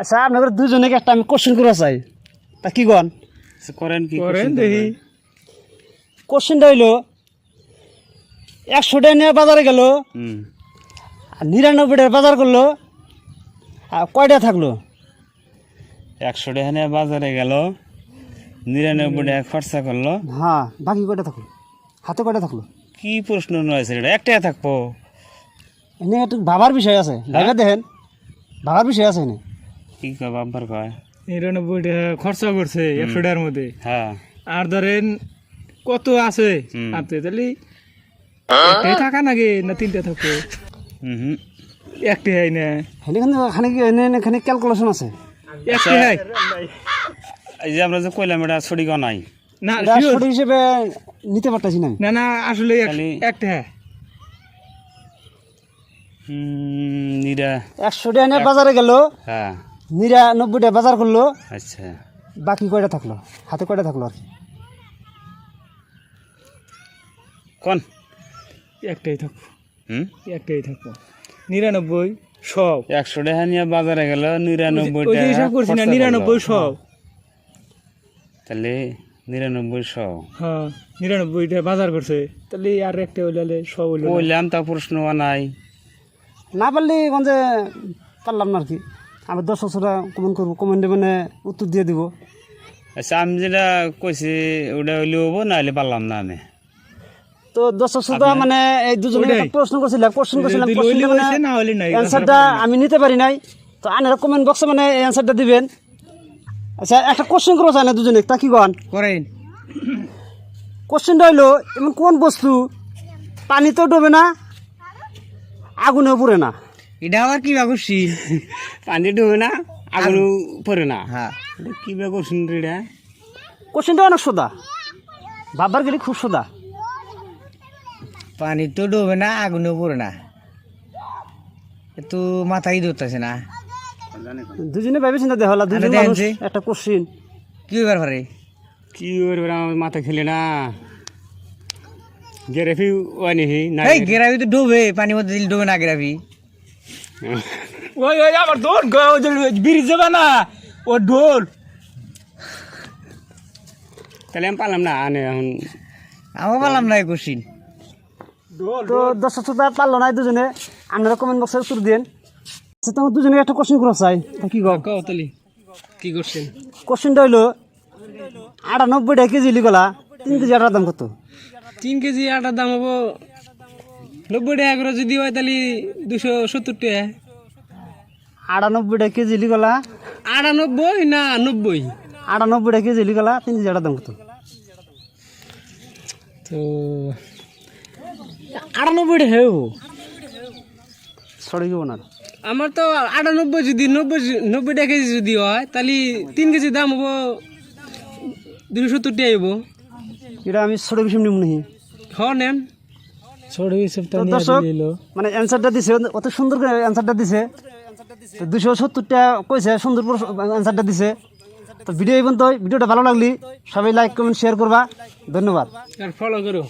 আচ্ছা আপনাদের দুজনকে একটা আমি কোশ্চেন করা চাই। তা কি গন আচ্ছা, করেন কি করেন দেখি। কোশ্চেনটা হইল একশো টাকা নিয়ে বাজারে গেল হুম। আর নিরানব্বই টাকা বাজার করল আর কয়টা থাকল? একশো টাকা নিয়ে বাজারে গেল নিরানব্বই টাকা খরচা করল। হ্যাঁ বাকি কয়টা থাকল? হাতে কয়টা থাকল? কি প্রশ্ন নয়েছে এটা একটা থাকব। এনে একটু ভাবার বিষয় আছে। ভাইবা দেখেন ভাবার বিষয় আছে এনে। কি বাবার কয় নিরানব্বই টাকা খরচা করছে একশো টাকার মধ্যে। হ্যাঁ। আর ধরেন কত আছে। হাতে তাহলে একটাই থাকা নাকি? না তিনটা থাকব হুম হুম। একটাই না। এখানে এখানে কি এনে এখানে ক্যালকুলেশন আছে? একটাই এই যে আমরা যে কইলাম এটা ছড়ি নাই। না। সঠিক হিসেবে নিতে পারতেছি না। না না আসলে একটা হুম, নিরা একশো টাকা বাজারে গেল। হ্যাঁ। নিরানব্বই টাকা বাজার করল। আচ্ছা। বাকি কয়টা থাকল? হাতে কয়টা থাকল আর কি? কোন? একটাই থাকব হুম? একটাই থাকব নিরানব্বই সব। একশো টাকা নিয়ে বাজারে গেল নিরানব্বই টাকা করছি না নিরানব্বই। সব। তাহলে নিরানব্বই শো হ্যাঁ নিরানব্বইটা বাজার করছে। তাহলে আর একটা হইলে সব হইল না। তা প্রশ্ন নাই। না পারলে গঞ্জে পারলাম না আর কি। আমি দশ বছরটা কমেন্ট করব কমেন্টে মানে উত্তর দিয়ে দিব। আচ্ছা আমি যেটা কইছি ওটা হইলে হব না হলে পারলাম না আমি। তো দশ বছরটা মানে এই দুজনে প্রশ্ন করছিলাম কোশ্চেন করছিলাম লইলে মানে। অ্যান্সারটা আমি নিতে পারি নাই। তো আনারা কমেন্ট বক্সে মানে এই অ্যান্সারটা দিবেন। আচ্ছা একটা কোশ্চেন করব চাই না দুজনে তা কি গন করেন। কোশ্চেনটা হইল এমন কোন বস্তু পানিতেও ডোবে না আগুনেও পুড়ে না? এটা আবার কি বাগুছি পানি ডুবে না আগুন পরে না। হ্যাঁ। কি করছেন এটা? কোশ্চেনটা অনেক সোদা। বাবার গেলে খুব সোদা। পানি তো ডোবে না আগুনে পড়ে না। তো মাথায় ধরতেছে না। দুজনে ভেবে চিন্তা দেখা হলো দুজন একটা কোশ্চিন কি ব্যাপার পারে? কি করবে আমার মাথা খেলে না। গেরেফি ওই নিহি না গেরাবি তো ডোবে পানির মধ্যে দিলে ডোবে না গেরাবি ওই ওই আমার দোল ব্রিজ যাবে না ও ঢোল তাহলে আমি পারলাম না আনে এখন। আমার পারলাম না কোশ্চিন। তো দশ সোদা পারল না দুজনে। আপনারা কমেন্ট বক্সে উত্তর দিন আচ্ছা তোমার দুজনে একটা কোশ্চেন করা চাই। কি গো কতলি কি করছেন কোশ্চেনটা হইল আটানব্বই টাকা কেজি লিগলা তিন কেজি আটার দাম কত? তিন কেজি আটার দাম হব নব্বই টাকা করে যদি হয় তাহলে দুশো সত্তর টাকা আটানব্বই টাকা কেজি লিগলা আটানব্বই? না নব্বই। আটানব্বই টাকা কেজি লিগলা তিন আটার দাম কত? তো আটানব্বই টাকা হব সরে গেব না। আমার তো আটানব্বই যদি নব্বই নব্বই টাকা কেজি যদি হয় তাহলে তিন কেজি দাম হব দুশো সত্তর টাকা হব এটা আমি সরে গেছি নিম নাহি হ নেন। ছোট মানে অ্যান্সারটা দিছে অত সুন্দর করে অ্যান্সারটা দিছে। তো দুশো সত্তরটা কইছে সুন্দর অ্যান্সারটা দিছে। তো ভিডিও এই পর্যন্ত ভিডিওটা ভালো লাগলি সবাই লাইক কমেন্ট শেয়ার করবা। ধন্যবাদ। আর ফলো করো।